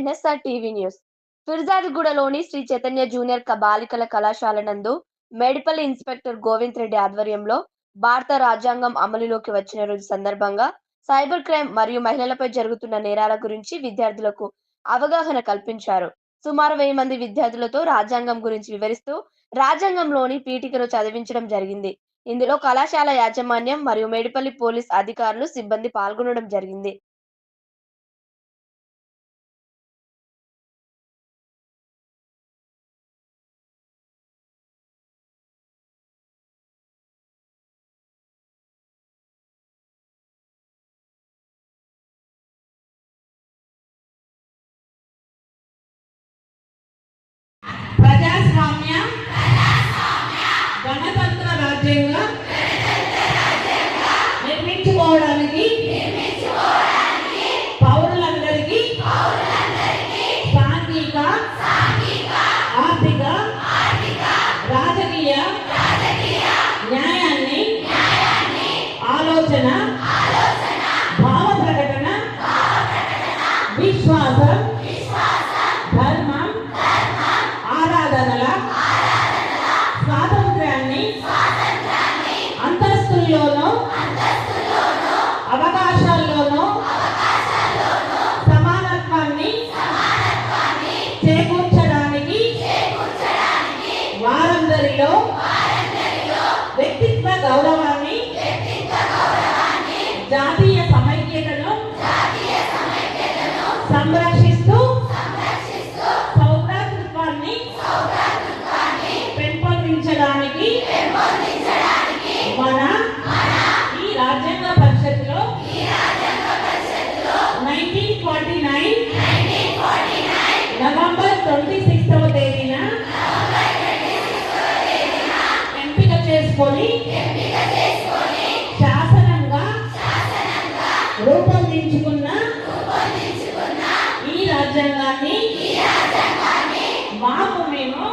NSR TV news. ఫిర్జాదిగూడలోని Shri Chaitanya junior బాలికల కళాశాల నందు మేడిపల్లి ఇన్స్పెక్టర్ గోవింద్ రెడ్డి ఆధ్వర్యంలో భారత రాజ్యాంగం అమలులోకి వచ్చిన రోజు సందర్భంగా సైబర్ క్రైమ్ మరియు మహిళలపై జరుగుతున్న నేరాల గురించి విద్యార్థులకు అవగాహన కల్పించారు. సుమారు వెయ్యి మంది విద్యార్థులతో రాజ్యాంగం గురించి వివరిస్తూ రాజ్యాంగంలోని పీఠికను చదివించడం జరిగింది. ఇందులో కళాశాల యాజమాన్యం మరియు మేడిపల్లి పోలీస్ అధికారులు సిబ్బంది పాల్గొనడం జరిగింది. నిర్మించుకోవడానికి పౌరులందరికీ సాంఘిక ఆర్థిక రాజకీయ న్యాయాన్ని ఆలోచన భావ ప్రకటన విశ్వాసం అవకాశాల్లోనూ సమానత్వాన్ని చేకూర్చడానికి వారందరిలో చేసుకొని శాసనంగా రూపొందించుకున్న ఈ రాజ్యాంగాన్ని మాకు మేము